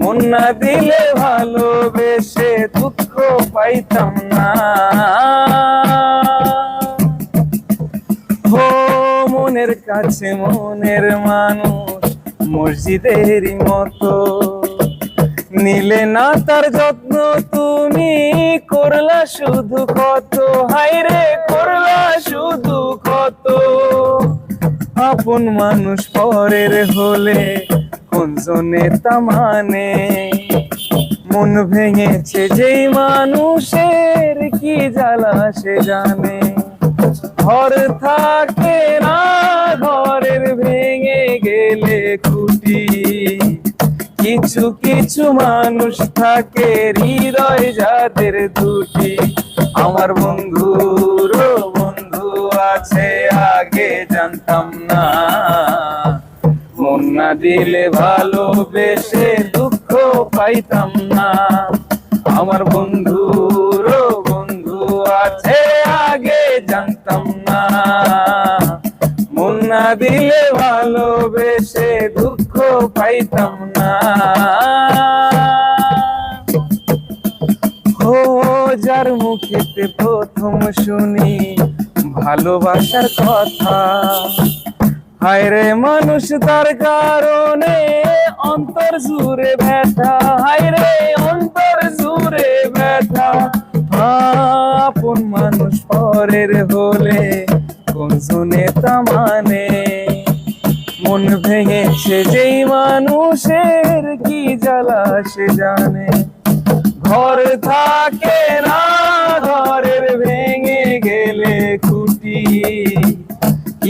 মন না দিলে ভালোবেসে দুঃখ পাইতাম না। মনের কাছে মনের মানুষ মসজিদেরই মতো। নিলে না তার যত্ন, তুমি করলা শুধু কত? হাইরে করলা শুধু কত? আপন মানুষ পরের হলে কোন জনে তা মানে মন ভেঙেছে যেই মানুষের কি জ্বালা সে জানে। ঘর থাকে না, ঘরের ভেঙে গেলে খুঁটি। কিছু কিছু মানুষ থাকে হৃদয় যাদের দুটি। আমার বন্ধুর বন্ধু আছে, আগে জানতাম না। মন দিলে ভালোবেসে দুঃখ পাইতাম না। আমার বন্ধুর বন্ধু আছে, আগে জানতাম না। মন না দিলে ভালোবেসে দুঃখ পাইতাম না। ও, যার মুখেতে প্রথম শুনি ভালোবাসার কথা। হায় রে মানুষ তার কারণে অন্তর জুড়ে ব্যথা। হায় রে অন্তর জুড়ে ব্যথা। আপন মানুষ পরের হলে কোন শুনে তা মানে? মন ভেঙেছে যেই মানুষের কি জ্বালা সে জানে। ঘর থাকে না, ঘরের ভেঙে গেলে খুঁটি।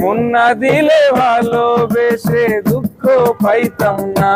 মন না দিলে ভালোবেসে দুঃখ পাইতাম না।